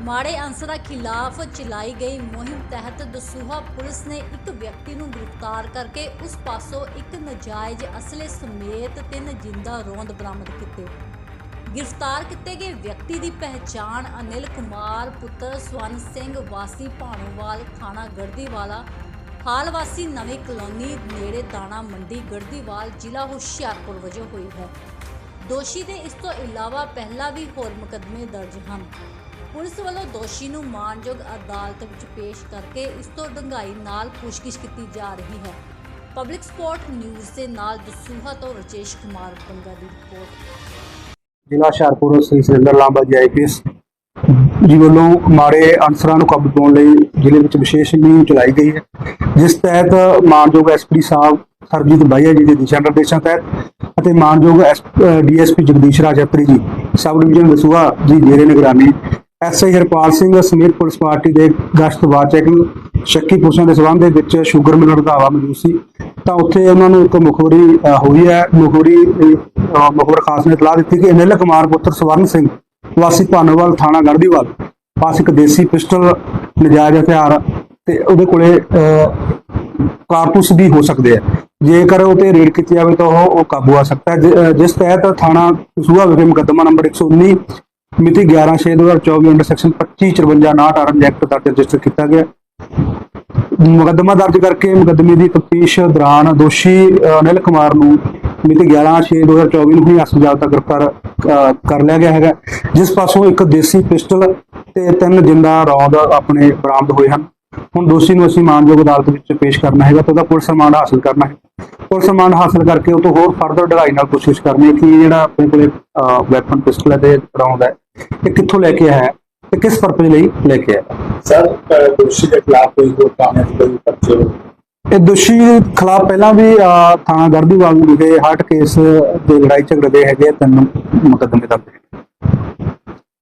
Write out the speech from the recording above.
ਮਾੜੇ ਅੰਸਰਾਂ ਖਿਲਾਫ ਚਲਾਈ ਗਈ ਮੁਹਿੰਮ ਤਹਿਤ ਦਸੂਹਾ ਪੁਲਿਸ ਨੇ ਇੱਕ ਵਿਅਕਤੀ ਨੂੰ ਗ੍ਰਿਫਤਾਰ ਕਰਕੇ ਉਸ ਪਾਸੋਂ ਇੱਕ ਨਜਾਇਜ਼ ਅਸਲੇ ਸਮੇਤ ਤਿੰਨ ਜਿੰਦਾ ਰੋਂਦ ਬਰਾਮਦ ਕੀਤੇ। ਗ੍ਰਿਫਤਾਰ ਕੀਤੇ ਗਏ ਵਿਅਕਤੀ ਦੀ ਪਹਿਚਾਣ ਅਨਿਲ ਕੁਮਾਰ, ਪੁੱਤਰ ਸਵਰਨ ਸਿੰਘ, ਵਾਸੀ ਭਾਣੋਵਾਲ, ਥਾਣਾ ਗੜਦੀਵਾਲਾ ਹਾਲ ਵਾਸੀ ਨਵੀਂ ਕਲੋਨੀ ਨੇੜੇ ਦਾਣਾ ਮੰਡੀ ਗੜਦੀਵਾਲ ਜ਼ਿਲ੍ਹਾ ਹੁਸ਼ਿਆਰਪੁਰ ਵਜੋਂ ਹੋਈ ਹੈ। ਦੋਸ਼ੀ ਦੇ ਇਸ ਤੋਂ ਇਲਾਵਾ ਪਹਿਲਾਂ ਵੀ ਹੋਰ ਮੁਕੱਦਮੇ ਦਰਜ ਹਨ। ਪੁਲਿਸ ਵੱਲੋਂ ਦੋਸ਼ੀ ਨੂੰ ਮਾਨਯੋਗ ਅਦਾਲਤ ਵਿੱਚ ਪੇਸ਼ ਕਰਕੇ ਇਸ ਤੋਂ ਡੂੰਘਾਈ ਨਾਲ ਪੁੱਛਗਿੱਛ ਕੀਤੀ ਜਾ ਰਹੀ ਹੈ। ਪਬਲਿਕ ਸਪੋਰਟ ਨਿਊਜ਼ ਦੇ ਨਾਲ ਦਸੂਹਾ ਤੋਂ ਰਜੇਸ਼ ਕੁਮਾਰ ਬੰਗਾ ਦੀ ਰਿਪੋਰਟ। ਜ਼ਿਲ੍ਹਾ ਹੁਸ਼ਿਆਰਪੁਰ ਸ੍ਰੀ ਸੁਰਿੰਦਰ ਲਾਂਬਾ ਜੀ ਜੀ ਵੱਲੋਂ ਮਾੜੇ ਅਨਸਰਾਂ ਨੂੰ ਕਾਬੂ ਪਾਉਣ ਲਈ ਜ਼ਿਲ੍ਹੇ ਵਿੱਚ ਵਿਸ਼ੇਸ਼ ਮੁਹਿੰਮ ਚਲਾਈ ਗਈ ਹੈ। ਜਿਸ ਤਹਿਤ ਮਾਨਯੋਗ ਐਸਪੀ ਸਾਹਿਬ ਸਰਜੀਤ ਬਾਈਆ ਜੀ ਦੇ ਦਿਸ਼ਾ ਨਿਰਦੇਸ਼ਾਂ ਤਹਿਤ ਅਤੇ ਮਾਨਯੋਗ ਡੀਐਸਪੀ ਜਗਦੀਸ਼ ਰਾਜਪੁਰੀ ਜੀ ਸਬ ਡਿਵੀਜ਼ਨ ਦਸੂਹਾ ਜੀ ਜੇਰੇ ਨਿਗਰਾਨੀ ਐਸਆਈ ਹਰਪਾਲ ਸਿੰਘ ਸਮੇਤ ਪੁਲਿਸ ਪਾਰਟੀ ਦੇ ਗਸ਼ਤ ਬਾਅਦ ਚੈਕਿੰਗ ਸ਼ੱਕੀ ਪੁਰਸ਼ਾਂ ਦੇ ਸਬੰਧ ਦੇ ਵਿੱਚ ਸ਼ੂਗਰ ਮਿਲਰ ਦਾ ਮੌਜੂਦ ਸੀ। ਤਾਂ ਉੱਥੇ ਉਹਨਾਂ ਨੂੰ ਇੱਕ ਮੁਖਬਰੀ ਹੋਈ ਹੈ ਮੁਖਬਰੀ ਮੁਖਬਰ ਖਾਸ ਨੇ ਇਤਲਾਹ ਦਿੱਤੀ ਕਿ ਅਨਿਲ ਕੁਮਾਰ ਪੁੱਤਰ ਸਵਰਨ ਸਿੰਘ ਵਾਸੀ ਭਾਨੂਵਾਲ ਥਾਣਾ ਗੜਦੀਵਾਲ ਪਾਸ ਇੱਕ ਦੇਸੀ ਪਿਸਟਲ ਨਜਾਇਜ਼ ਹਥਿਆਰ ਤੇ ਉਹਦੇ ਕੋਲੇ ਅ, ਕਾਰਤੂਸ ਵੀ ਹੋ ਸਕਦੇ ਆ। ਜੇਕਰ ਉਹ ਤੇ ਰੇਡ ਕੀਤੀ ਜਾਵੇ ਤਾਂ ਉਹ ਕਾਬੂ ਆ ਸਕਦਾ ਹੈ। ਜਿਸ ਤਹਿਤ ਥਾਣਾ ਸੂਆ ਵਿਖੇ ਮੁਕੱਦਮਾ ਨੰਬਰ 119 ਮਿਤੀ 11/6/2024 ਅੰਡਰ ਸੈਕਸ਼ਨ 2554 ਆਰਮ ਐਕਟ ਦਾ ਰਜਿਸਟਰ ਕੀਤਾ ਗਿਆ। ਮੁਕੱਦਮਾ ਦਰਜ ਕਰਕੇ ਮੁਕੱਦਮੇ ਦੀ ਤਫਤੀਸ਼ ਦੌਰਾਨ ਦੋਸ਼ੀ ਅਨਿਲ ਕੁਮਾਰ ਨੂੰ ਮਿਤੀ 11/6/2024 ਨੂੰ ਹੀ ਅਸਲ ਤੱਕ ਗ੍ਰਿਫਤਾਰ ਕਰ ਲਿਆ ਗਿਆ ਹੈਗਾ। ਜਿਸ ਪਾਸੋਂ ਇੱਕ ਦੇਸੀ ਪਿਸਟਲ ਤੇ ਤਿੰਨ ਜਿੰਦਾ ਰੌਂਦ ਆਪਣੇ ਬਰਾਮਦ ਹੋਏ ਹਨ। ਹੁਣ ਦੋਸ਼ੀ ਨੂੰ ਅਸੀਂ ਮਾਨਯੋਗ ਅਦਾਲਤ ਵਿੱਚ ਪੇਸ਼ ਕਰਨਾ ਹੈਗਾ ਤੇ ਉਹਦਾ ਪੁਲਿਸ ਰਿਮਾਂਡ ਹਾਸਲ ਕਰਨਾ ਹੈ ਪੁਲਿਸ ਰਿਮਾਂਡ ਹਾਸਲ ਕਰਕੇ ਉਹ ਤੋਂ ਹੋਰ ਫਰਦਰ ਢਗਾਈ ਨਾਲ ਕੋਸ਼ਿਸ਼ ਕਰਨੀ ਹੈ ਕਿ ਇਹ ਜਿਹੜਾ ਆਪਣੇ ਕੋਲੇ ਵੈਪਨ ਪਿਸਟਲ ਹੈ ਤੇ ਰੌਂਦ ਹੈ ਇਹ ਕਿੱਥੋਂ ਲੈ ਕੇ ਆਇਆ ਹੈ ਤੇ ਕਿਸ ਪਰਪਸ ਲਈ ਲੈ ਕੇ ਆਇਆ। ਸਰ ਦੋਸ਼ੀ ਦੇ ਖਿਲਾਫ ਕੋਈ ਹੋਰ ਕਾਨੂੰਨੀ ਕੋਈ ਪਰਚੇ ਇਹ ਦੋਸ਼ੀ ਖਿਲਾਫ ਪਹਿਲਾਂ ਵੀ ਥਾਣਾ ਗੜਦੀਵਾਲ ਵਿਖੇ ਹਾਰਟ ਕੇਸ ਦੇ ਲੜਾਈ ਝਗੜੇ ਦੇ ਹੈਗੇ ਤਿੰਨ ਮੁਕੱਦਮੇ ਦਰਜ